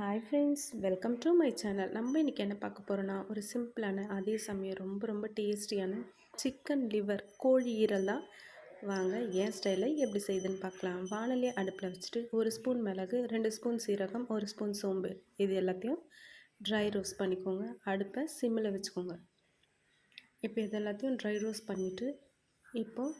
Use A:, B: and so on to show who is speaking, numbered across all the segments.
A: Hi friends welcome to my channel நம்ம இன்றைக்கி என்ன பார்க்க போகிறோன்னா ஒரு சிம்பிளான அதே சமயம் ரொம்ப ரொம்ப டேஸ்டியான சிக்கன் லிவர் கோழி ஈரல் தான். வாங்க ஏன் ஸ்டைலில் எப்படி செய்யுதுன்னு பார்க்கலாம். வானலியை அடுப்பில் வச்சுட்டு ஒரு ஸ்பூன் மிளகு ரெண்டு ஸ்பூன் சீரகம் ஒரு ஸ்பூன் சோம்பு. இது எல்லாத்தையும் ட்ரை ரோஸ்ட் பண்ணிக்கோங்க. அடுப்பை சிம்மில் வச்சுக்கோங்க. இப்போ இது எல்லாத்தையும் ட்ரை ரோஸ்ட் பண்ணிவிட்டு இப்போது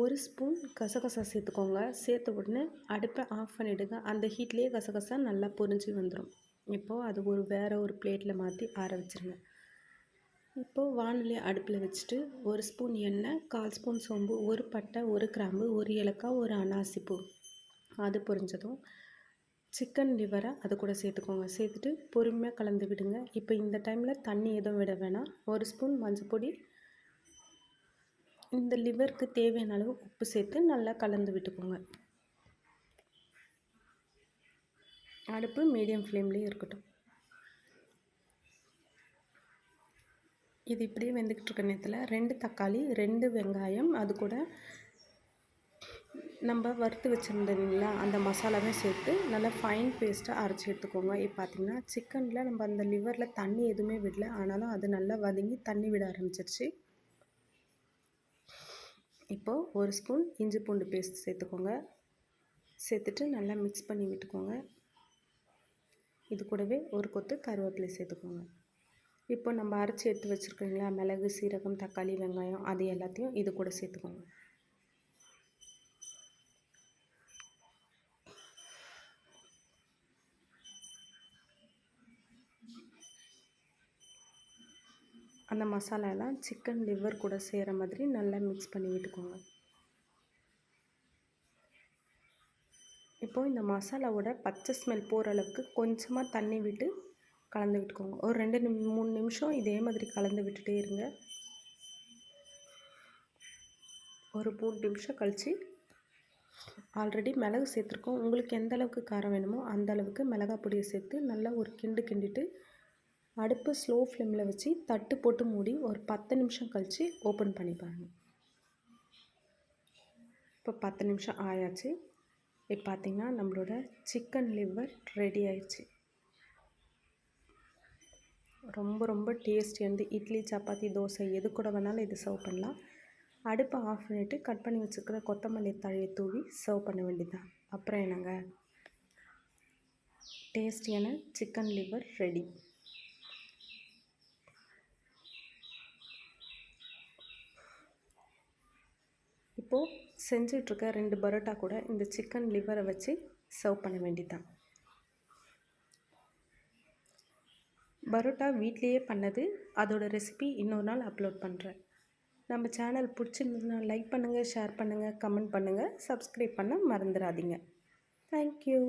A: ஒரு ஸ்பூன் கசகசா சேர்த்துக்கோங்க. சேர்த்த உடனே அடுப்பை ஆஃப் பண்ணிவிடுங்க அந்த ஹீட்லேயே கசகசா நல்லா பொரிஞ்சு வந்துடும் இப்போது அது ஒரு வேறு ஒரு பிளேட்டில் மாற்றி ஆற வச்சுருங்க. இப்போது வானிலை அடுப்பில் வச்சுட்டு ஒரு ஸ்பூன் எண்ணெய் கால் ஸ்பூன் சோம்பு ஒரு பட்டை ஒரு கிராம்பு ஒரு ஏலக்காய் ஒரு அனாசிப்பூ அது பொரிஞ்சதும் சிக்கன் லிவரை அது கூட சேர்த்துக்கோங்க. சேர்த்துட்டு பொறுமையாக கலந்து விடுங்க. இப்போ இந்த டைமில் தண்ணி எதுவும் விட வேணாம். ஒரு ஸ்பூன் மஞ்சள் பொடி இந்த லிவருக்கு தேவையான அளவு உப்பு சேர்த்து நல்லா கலந்து விட்டுக்கோங்க. அடுப்பு மீடியம் ஃப்ளேம்லேயே இருக்கட்டும். இது இப்படியே வெந்துக்கிட்டு இருக்க நேரத்தில் ரெண்டு தக்காளி ரெண்டு வெங்காயம் அது கூட நம்ம வறுத்து வச்சுருந்தீங்களா அந்த மசாலாவே சேர்த்து நல்லா ஃபைன் பேஸ்ட்டாக அரைச்சி எடுத்துக்கோங்க. இப்போ பார்த்திங்கன்னா சிக்கனில் நம்ம அந்த லிவரில் தண்ணி எதுவுமே விடல ஆனாலும் அது நல்லா வதங்கி தண்ணி விட ஆரம்பிச்சிருச்சு. இப்போது ஒரு ஸ்பூன் இஞ்சி பூண்டு பேஸ்ட் சேர்த்துக்கோங்க. சேர்த்துட்டு நல்லா மிக்ஸ் பண்ணி விட்டுக்கோங்க. இது கூடவே ஒரு கொத்து கருவேப்பிலை சேர்த்துக்கோங்க. இப்போ நம்ம அரைச்சி எடுத்து வச்சுருக்கீங்களா மிளகு சீரகம் தக்காளி வெங்காயம் அது எல்லாத்தையும் இது கூட சேர்த்துக்கோங்க. அந்த மசாலாலாம் சிக்கன் லிவர் கூட செய்கிற மாதிரி நல்லா மிக்ஸ் பண்ணி விட்டுக்கோங்க. இப்போது இந்த மசாலாவோட பச்சை ஸ்மெல் போகிற அளவுக்கு கொஞ்சமாக தண்ணி விட்டு கலந்து விட்டுக்கோங்க. ஒரு ரெண்டு நிமி மூணு நிமிஷம் இதே மாதிரி கலந்து விட்டுட்டே இருங்க. ஒரு மூணு நிமிஷம் கழித்து ஆல்ரெடி மிளகு சேர்த்துருக்கோம். உங்களுக்கு எந்த அளவுக்கு காரம் வேணுமோ அந்த அளவுக்கு மிளகா பொடியை சேர்த்து நல்லா ஒரு கிண்டு கிண்டிட்டு அடுப்பு ஸ்லோ ஃப்ளேமில் வச்சு தட்டு போட்டு மூடி ஒரு பத்து நிமிஷம் கழித்து ஓப்பன் பண்ணி பாருங்கள் இப்போ பத்து நிமிஷம் ஆயாச்சு. இப்போ பார்த்திங்கன்னா நம்மளோட சிக்கன் லிவர் ரெடி ஆயிடுச்சு. ரொம்ப ரொம்ப டேஸ்டி வந்து இட்லி சப்பாத்தி தோசை எது கூட வேணாலும் இது சர்வ் பண்ணலாம். அடுப்பை ஆஃப் பண்ணிவிட்டு கட் பண்ணி வச்சுருக்கிற கொத்தமல்லி தழையை தூவி சர்வ் பண்ண வேண்டியதுதான். அப்புறம் என்னங்க? டேஸ்டியான சிக்கன் லிவர் ரெடி இப்போது செஞ்சிட்ருக்க ரெண்டு பரோட்டா கூட இந்த சிக்கன் லிவரை வச்சு சர்வ் பண்ண வேண்டிதான் பரோட்டா வீட்லேயே பண்ணது அதோடய ரெசிபி இன்னொரு நாள் அப்லோட் பண்ணுறேன் நம்ம சேனல் பிடிச்சிருந்ததுன்னா லைக் பண்ணுங்கள் ஷேர் பண்ணுங்கள் கமெண்ட் பண்ணுங்கள் சப்ஸ்கிரைப் பண்ண மறந்துடாதீங்க. தேங்க்யூ